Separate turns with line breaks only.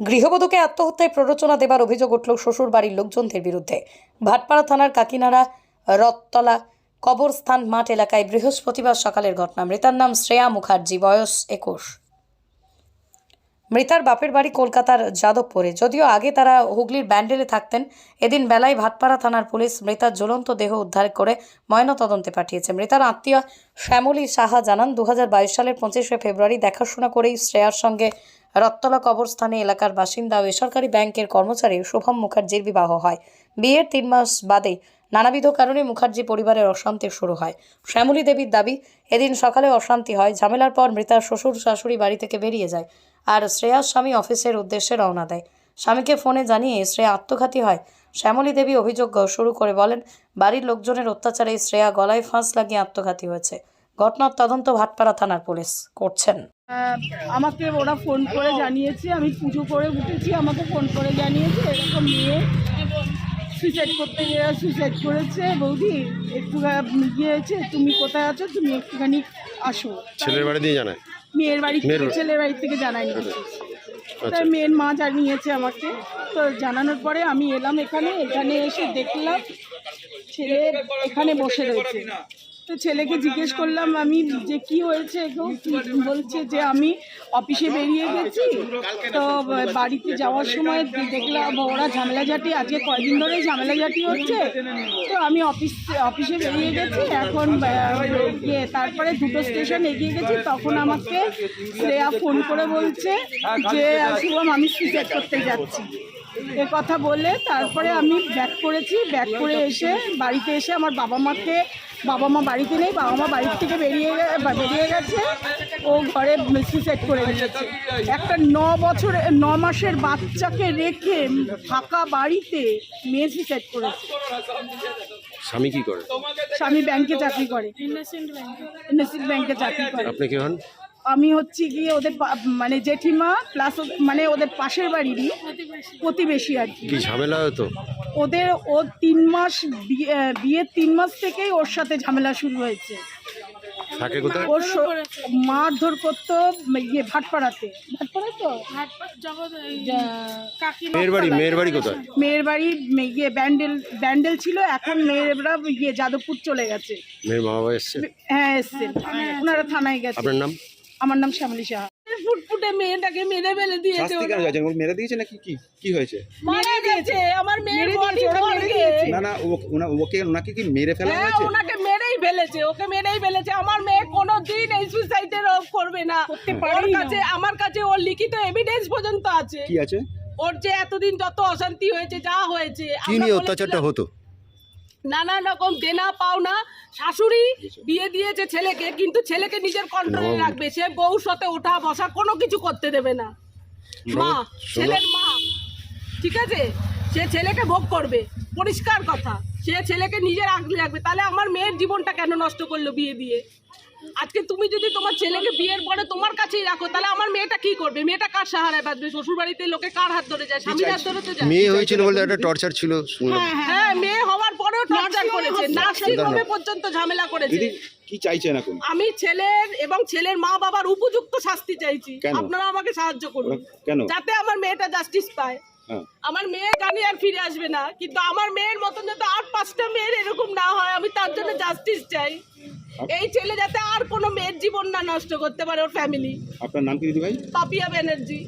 গৃহবধূকে আত্মহত্যায় প্ররোচনা দেবার অভিযোগ উঠল শ্বশুর বাড়ির লোকজনদের বিরুদ্ধে। ভাটপাড়া থানার কাকিনাড়া রথতলা কবরস্থান মাঠ এলাকায় বৃহস্পতিবার সকালের ঘটনা। মৃতার নাম শ্রেয়া মুখার্জি, বয়স একুশ। মৃতার বাপের বাড়ি কলকাতার যাদবপুরে। যদিও আগে তারা হুগলির ব্যান্ডেলে থাকতেন, এদিন বেলায় ভাটপাড়া থানার পুলিশ মৃতার জ্বলন্ত দেহ উদ্ধার করে ময়নাতদন্তে পাঠিয়েছে। মৃতার আত্মীয় শ্যামলী সাহা জানান দু হাজার বাইশ সালের পঁচিশে ফেব্রুয়ারি দেখাশোনা করেই শ্রেয়ার সঙ্গে রত্তলা কবরস্থানে এলাকার বাসিন্দা বেসরকারি ব্যাংকের কর্মচারী শুভম মুখার্জির বিবাহ হয়। বিয়ের তিন মাস বাদে নানাবিধ কারণে মুখার্জি পরিবারের অশান্তি শুরু হয়। শ্যামলী দেবীর দাবি, এদিন সকালে অশান্তি হয়, ঝামেলার পর মৃতার শ্বশুর শাশুড়ি বাড়ি থেকে বেরিয়ে যায় আর শ্রেয়ার স্বামী অফিসের উদ্দেশ্যে রওনা দেয়। স্বামীকে ফোনে জানিয়ে শ্রেয়া আত্মঘাতী হয়। শ্যামলী দেবী অভিযোগ শুরু করে বলেন, বাড়ির লোকজনের অত্যাচারে শ্রেয়া গলায় ফাঁস লাগিয়ে আত্মঘাতী হয়েছে। ঘটনার তদন্ত ভাটপাড়া থানার পুলিশ করছেন।
আমাকে ওরা ফোন করে জানিয়েছে আমি পুজো করে উঠেছি আমাকে ফোন করে জানিয়েছে এরকম মেয়ে সুইসাইড করতে গিয়ে সুইসাইড করেছে। বৌদি একটু গিয়েছে তুমি কোথায় আছো? তুমি একটুখানি আসো।
ছেলের বাড়ি দিয়ে জানায়?
মেয়ের বাড়ি থেকে ছেলের বাড়ি থেকে জানায়নি
আচ্ছা।
তার মেয়ের মা জানিয়েছে আমাকে। তো জানানোর পরে আমি এলাম এখানে এখানে এসে দেখলাম ছেলে এখানে বসে রয়েছে। তো ছেলেকে জিজ্ঞেস করলাম, আমি যে কি হয়েছে? বলছে যে, আমি অফিসে বেরিয়ে গেছি। তো বাড়িতে যাওয়ার সময় দেখলাম, ওরা ঝামেলাঝাটি, আজকে কয়দিন ধরে ঝামেলাঝাটি হচ্ছে। তো আমি অফিস, অফিসে বেরিয়ে গেছি। এখন ইয়ে তারপরে দুটো স্টেশন এগিয়ে গেছি। তখন আমাকে শ্রেয়া ফোন করে বলছে যে শুভম আমি সুইসাইড করতে যাচ্ছি। এ কথা বলে তারপরে আমি ব্যাক করেছি ব্যাক করে এসে বাড়িতে এসে আমার বাবা মাকে বাবা মা বাড়িতে নেই বাবা মা বাড়ির থেকে বেরিয়ে বেরিয়ে গেছে ও ঘরে সুইসাইড করে গেছে একটা ন বছরে ন মাসের বাচ্চাকে রেখে ফাঁকা বাড়িতে মেয়ে সুইসাইড করেছে।
স্বামী কি করে?
স্বামী ব্যাংকে চাকরি করে। ইন্ডাস্ট্রিয়াল ব্যাংকে চাকরি করে।
আপনি কি হন?
আমি হচ্ছে গিয়ে ওদের মানে জেঠিমা প্লাস মানে ওদের পাশের বাড়িরই প্রতিবেশী আর কি।
কি ঝামেলা হতো?
ওদের ও তিন মাস বিয়ে- বিয়ের তিন মাস থেকেই ওর সাথে ঝামেলা শুরু হয়েছে। ওর মারধর করতো ইয়ে ভাটপাড়াতে। ভাটপাড়া তো
মেয়ের বাড়ি মেয়ের কোথায়?
মেয়ের বাড়ি ইয়ে ব্যান্ডেল ব্যান্ডেল ছিল এখন মেয়েরা ইয়ে যাদবপুর চলে গেছে।
মেয়ের মা বাবা এসছে।
হ্যাঁ ওনারা থানায় গেছে।
আপনার নাম?
আমার নাম শ্যামলী সাহা। ফুটফুটে মেয়েটাকে মেরে ফেলে দিয়েছে
শাস্তি কেন যাচ্ছে ওর মেরে দিয়েছে নাকি কি? কি হয়েছে?
মেরে দিয়েছে। আমার মেয়ের বডি
না না ও- ওনা- ওকে ওনাকে কি মেরে ফেলা
হ্যাঁ
হয়েছে?
ওনাকে মেরেই ফেলেছে ওকে মেরেই ফেলেছে। আমার মেয়ে কোনো দিন এই সুইসাইডের করবে না। ওর কাছে আমার কাছে ওর লিখিত এভিডেন্স পর্যন্ত আছে।
কি আছে?
ওর যে এতদিন যত অশান্তি হয়েছে যা হয়েছে
কি নিয়ে অত্যাচারটা হতো?
নানান রকম দেনা পাওনা শাশুড়ি বিয়ে দিয়েছে ছেলেকে কিন্তু ছেলেকে নিজের কন্ট্রোলে রাখবে। সে বউ সাথে ওঠা বসা কোনো কিছু করতে দেবে না। মা ছেলের মা ঠিক আছে? সে ছেলেকে ভোগ করবে পরিষ্কার কথা। সে ছেলেকে নিজের আগলে রাখবে। তাহলে আমার মেয়ের জীবনটা কেন নষ্ট করল বিয়ে দিয়ে? আজকে তুমি যদি তোমার ছেলেকে বিয়ের পরে তোমার কাছেই রাখো তাহলে আমার মেয়েটা কি করবে? মেয়েটা কার সাহারায় বাঁচবে শ্বশুর বাড়িতে লোকে কার হাত ধরে যায়? স্বামীর হাত ধরে তো যায়।
মেয়ে হয়েছিল বলতে একটা টর্চার ছিল শুনলাম।
হ্যাঁ মেয়ে হওয়ার পরেও টর্চার করেছে। নার্সিং হোমে পর্যন্ত ঝামেলা করেছে।
দিদি কি চাইছেন এখন?
আমি ছেলের এবং ছেলের মা বাবার উপযুক্ত শাস্তি চাইছি। আপনারা আমাকে সাহায্য করুন।
কেন?
যাতে আমার মেয়েটা জাস্টিস পায়।
হ্যাঁ।
আমার মেয়ে জানি আর ফিরে আসবে না। কিন্তু আমার মেয়ের মতন যাতে আর পাঁচটা মেয়ের এরকম না হয় আমি তার জন্য জাস্টিস চাই। এই ছেলে যাতে আর কোনো মেয়ের জীবন না নষ্ট করতে পারে ওর ফ্যামিলি
আপনার নাম কি দিদি ভাই?
পাপিয়া ব্যানার্জি।